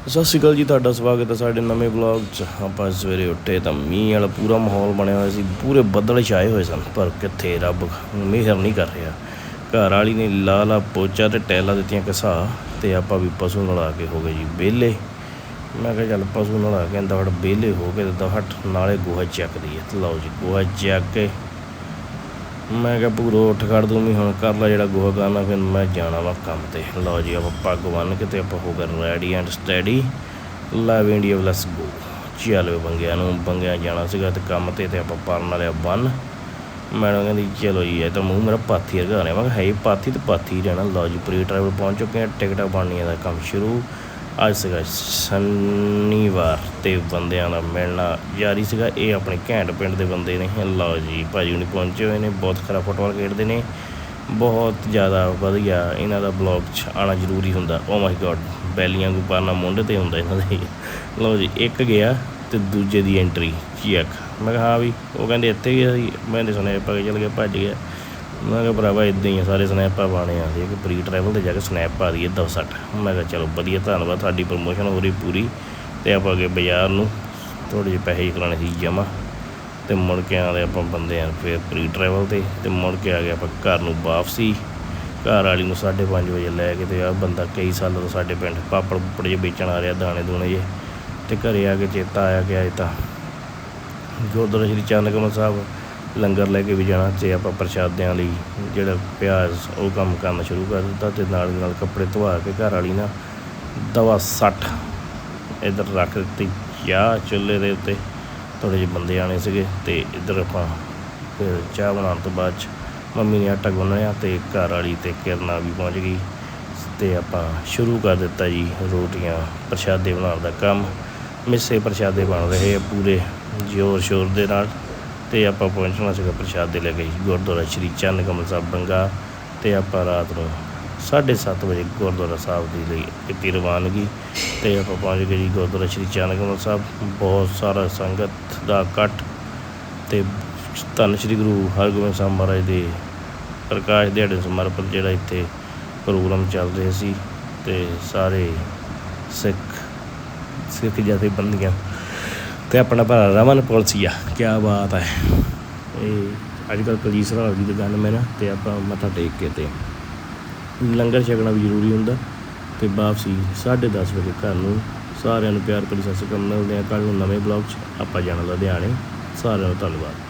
ਸਤਿ ਸ਼੍ਰੀ ਅਕਾਲ ਜੀ, ਤੁਹਾਡਾ ਸਵਾਗਤ ਹੈ ਸਾਡੇ ਨਵੇਂ ਵਲੌਗ 'ਚ। ਆਪਾਂ ਸਵੇਰੇ ਉੱਠੇ ਤਾਂ ਮੀਂਹ ਵਾਲਾ ਪੂਰਾ ਮਾਹੌਲ ਬਣਿਆ ਹੋਇਆ ਸੀ, ਪੂਰੇ ਬੱਦਲ ਛਾਏ ਹੋਏ ਸਨ, ਪਰ ਕਿੱਥੇ ਰੱਬ ਮਿਹਰ ਨਹੀਂ ਕਰ ਰਿਹਾ। ਘਰ ਵਾਲੀ ਨੇ ਲਾ ਲਾ ਪੋਚਾ ਤੇ ਟੈਲਾਂ ਦਿੱਤੀਆਂ ਘਸਾ ਤੇ ਆਪਾਂ ਵੀ ਪਸ਼ੂ ਨਲਾ ਕੇ ਹੋ ਗਏ ਜੀ ਵਿਹਲੇ। ਮੈਂ ਕਿਹਾ ਚੱਲ ਪਸ਼ੂ ਨਲਾ ਕੇ ਦਵੜ ਵਿਹਲੇ ਹੋ ਕੇ ਤੇ ਨਾਲੇ ਗੋਹਾ ਚੱਕਦੀ ਹੈ। ਤੇ ਲਓ ਜੀ, ਗੋਹਾ ਚੱਕ ਕੇ ਮੈਂ ਕਿਹਾ ਪੂਰੋ ਉੱਠ ਖੜ ਦੂੰ ਵੀ ਹੁਣ ਕਰ ਲੈ ਜਿਹੜਾ ਗੋਹਾ ਕਰਨਾ, ਫਿਰ ਮੈਂ ਜਾਣਾ ਵਾ ਕੰਮ ਤੇ। ਲਓ ਜੀ, ਆਪਾਂ ਪੱਗ ਬੰਨ ਕੇ ਤੇ ਆਪਾਂ ਹੋ ਗਏ ready and steady love India let's go ਚੱਲ ਬੰਗਿਆਂ ਨੂੰ, ਬੰਗਿਆਂ ਜਾਣਾ ਸੀਗਾ ਤੇ ਕੰਮ ਤੇ ਤੇ ਆਪਾਂ ਪਰਨ ਵਾਲਿਆ ਬੰਨ। ਮੈਡਮ ਕਹਿੰਦੀ, ਚਲੋ ਜੀ, ਇਹ ਤਾਂ ਮੂੰਹ ਮੇਰਾ ਪਾਥੀ ਵਰਗਾ ਰਿਹਾ ਮੈਂ ਕਿਹਾ, ਹੈ ਪਾਥੀ ਤੇ ਪਾਥੀ ਹੀ ਰਹਿਣਾ। ਲਓ ਜੀ ਪ੍ਰੀ ਟਰੈਵਲ ਪਹੁੰਚ ਚੁੱਕੇ ਹਾਂ, ਟਿਕਟਾਂ ਬਣਨੀਆਂ ਦਾ ਕੰਮ ਸ਼ੁਰੂ। ਅੱਜ ਸੀਗਾ ਸ਼ਨੀਵਾਰ ਤੇ ਬੰਦਿਆਂ ਦਾ ਮਿਲਣਾ ਜਾਰੀ ਸੀਗਾ, ਇਹ ਆਪਣੇ ਘੈਂਟ ਪਿੰਡ ਦੇ ਬੰਦੇ ਨੇ। ਲਓ ਜੀ, ਭਾਜੀ ਹੁਣੀ ਪਹੁੰਚੇ ਹੋਏ ਨੇ, ਬਹੁਤ ਖਰਾ ਫੁੱਟਬਾਲ ਖੇਡਦੇ ਨੇ। ਬਹੁਤ ਜ਼ਿਆਦਾ ਵਧੀਆ ਇਹਨਾਂ ਦਾ ਬਲੌਗ 'ਚ ਆਣਾ ਜ਼ਰੂਰੀ ਹੁੰਦਾ। ਓ ਮਾਈ ਗॉड ਬੈਲੀਆਂ ਨੂੰ ਪਾਣਾ ਮੁੰਡੇ ਤੇ ਹੁੰਦਾ ਇਹਨਾਂ ਦੇ। ਲਓ ਜੀ, ਇੱਕ ਗਿਆ ਤੇ ਦੂਜੇ ਦੀ ਐਂਟਰੀ ਚੈੱਕ ਮੈਂ ਕਿਹਾ, ਹਾਂ ਵੀ, ਉਹ ਕਹਿੰਦੇ ਇੱਥੇ ਗਿਆ ਸੀ ਮੈਂ ਸੁਣਿਆ ਪਾ ਕੇ ਚਲ ਗਿਆ, ਭੱਜ ਗਿਆ। ਮੈਂ ਕਿਹਾ ਭਰਾਵਾ ਇਦਾਂ ਹੀ ਆ, ਸਾਰੇ ਸਨੈਪਾਂ ਪਾਣੇ ਆ। ਕਿ ਪ੍ਰੀ ਟਰੈਵਲ ਤੇ ਜਾ ਕੇ ਸਨੈਪ ਪਾ ਦਈਏ 260 ਮੈਂ ਕਿਹਾ ਚਲੋ ਵਧੀਆ, ਧੰਨਵਾਦ ਤੁਹਾਡੀ ਪ੍ਰਮੋਸ਼ਨ ਹੋ ਰਹੀ ਪੂਰੀ। ਤੇ ਆਪਾਂ ਅੱਗੇ ਬਾਜ਼ਾਰ ਨੂੰ ਥੋੜੇ ਜਿਹੇ ਪੈਸੇ ਕਰਾਣੇ ਸੀ ਜਮਾ ਤੇ ਮੁੜ ਕੇ ਆਉਂਦੇ ਆਪਾਂ ਬੰਦੇ ਆ ਫਿਰ ਪ੍ਰੀ ਟਰੈਵਲ ਤੇ। ਤੇ ਮੁੜ ਕੇ ਆ ਗਏ ਆਪਾਂ ਘਰ ਨੂੰ ਵਾਪਸੀ। ਘਰ ਵਾਲੀ ਨੂੰ 5:30 ਵਜੇ ਲੈ ਕੇ ਤੇ ਆ ਬੰਦਾ ਕਈ ਸਾਲਾਂ ਤੋਂ ਸਾਡੇ ਪਿੰਡ ਪਾਪੜ ਪੁਪੜ ਜੇ ਵੇਚਣ ਆ ਰਿਹਾ, ਦਾਣੇ ਦੂਣੇ ਜੇ ਤੇ ਘਰੇ ਆ ਕੇ ਚੇਤਾ ਆਇਆ ਕਿ ਅੱਜ ਤਾਂ ਗੁਰਦੁਆਰਾ ਸ਼੍ਰੀ ਚੰਨਕਮਲ ਸਾਹਿਬ ਲੰਗਰ ਲੈ ਕੇ ਵੀ ਜਾਣਾ ਤੇ ਆਪਾਂ ਪ੍ਰਸ਼ਾਦਿਆਂ ਲਈ ਜਿਹੜਾ ਪਿਆਜ਼ ਉਹ ਕੰਮ ਕਰਨਾ ਸ਼ੁਰੂ ਕਰ ਦਿੱਤਾ ਤੇ ਨਾਲ ਨਾਲ ਕੱਪੜੇ ਧਵਾ ਕੇ ਘਰ ਵਾਲੀ ਨਾ ਦਵਾ 60 ਇੱਧਰ ਰੱਖ ਦਿੱਤੀ। ਚਾਹ ਚੁੱਲ੍ਹੇ ਦੇ ਉੱਤੇ ਥੋੜ੍ਹੇ ਜਿਹੇ ਬੰਦੇ ਆਣੇ ਸੀਗੇ ਤੇ ਇੱਧਰ ਆਪਾਂ ਫਿਰ ਚਾਹ ਬਣਾਉਣ ਤੋਂ ਬਾਅਦ 'ਚ ਮੰਮੀ ਨੇ ਆਟਾ ਗੁੰਨਿਆ ਤੇ ਘਰ ਵਾਲੀ ਤੇ ਕਿਰਨਾ ਵੀ ਪਹੁੰਚ ਗਈ ਤੇ ਆਪਾਂ ਸ਼ੁਰੂ ਕਰ ਦਿੱਤਾ ਜੀ ਰੋਟੀਆਂ, ਪ੍ਰਸ਼ਾਦੇ ਬਣਾਉਣ ਦਾ ਕੰਮ। ਮਿੱਸੇ ਪ੍ਰਸ਼ਾਦੇ ਬਣ ਰਹੇ ਆ ਪੂਰੇ ਜ਼ੋਰ ਸ਼ੋਰ ਦੇ ਨਾਲ। ਤੇ ਆਪਾਂ ਪਹੁੰਚਣਾ ਸੀਗਾ ਪ੍ਰਸ਼ਾਦ ਦੇ ਲੈ ਕੇ ਜੀ, ਗੁਰਦੁਆਰਾ ਸ਼੍ਰੀ ਚੰਨ ਕਮਲ ਸਾਹਿਬ ਬੰਗਾ ਤੇ ਆਪਾਂ ਰਾਤ ਨੂੰ 7:30 ਵਜੇ ਗੁਰਦੁਆਰਾ ਸਾਹਿਬ ਦੀ ਲਈ ਕੀਤੀ ਰਵਾਨਗੀ ਤੇ ਆਪਾਂ ਪਹੁੰਚ ਗਏ ਜੀ ਗੁਰਦੁਆਰਾ ਸ਼੍ਰੀ ਚੰਨ ਕਮਲ ਸਾਹਿਬ। ਬਹੁਤ ਸਾਰਾ ਸੰਗਤ ਦਾ ਇਕੱਠ ਤੇ ਧੰਨ ਸ਼੍ਰੀ ਗੁਰੂ ਹਰਗੋਬਿੰਦ ਸਾਹਿਬ ਮਹਾਰਾਜ ਦੇ ਪ੍ਰਕਾਸ਼ ਦਿਹਾੜੇ ਸਮਰਪਿਤ ਜਿਹੜਾ ਇੱਥੇ ਪ੍ਰੋਗਰਾਮ ਚੱਲ ਰਿਹਾ ਸੀ ਤੇ ਸਾਰੇ ਸਿੱਖ ਸਿੱਖ ਜਥੇਬੰਦੀਆਂ ਤੇ ਆਪਣਾ ਭਰਾ ਰਮਨ ਪੁਲਸੀਆ ਕੀ ਬਾਤ ਹੈ ਇਹ ਅੱਜ ਕੱਲ੍ਹ ਪੁਲਿਸ ਰਾਜ ਦੀ ਦੁਕਾਨ ਮੈਂ ਨਾ ਤੇ ਆਪਾਂ ਮੱਥਾ ਟੇਕ ਕੇ ਤੇ ਲੰਗਰ ਛਕਣਾ ਵੀ ਜ਼ਰੂਰੀ ਹੁੰਦਾ ਤੇ ਵਾਪਸੀ 10:30 ਵਜੇ ਘਰ ਨੂੰ ਸਾਰਿਆਂ ਨੂੰ ਪਿਆਰ ਭਰੀ ਸਤਿ ਸ਼੍ਰੀ ਅਕਾਲ। ਮਿਲਦੇ ਆ ਕੱਲ ਨੂੰ ਨਵੇਂ ਬਲੌਗ 'ਚ। ਆਪਾਂ ਜਾਣਾ ਲੁਧਿਆਣੇ। ਸਾਰਿਆਂ ਨੂੰ ਧੰਨਵਾਦ।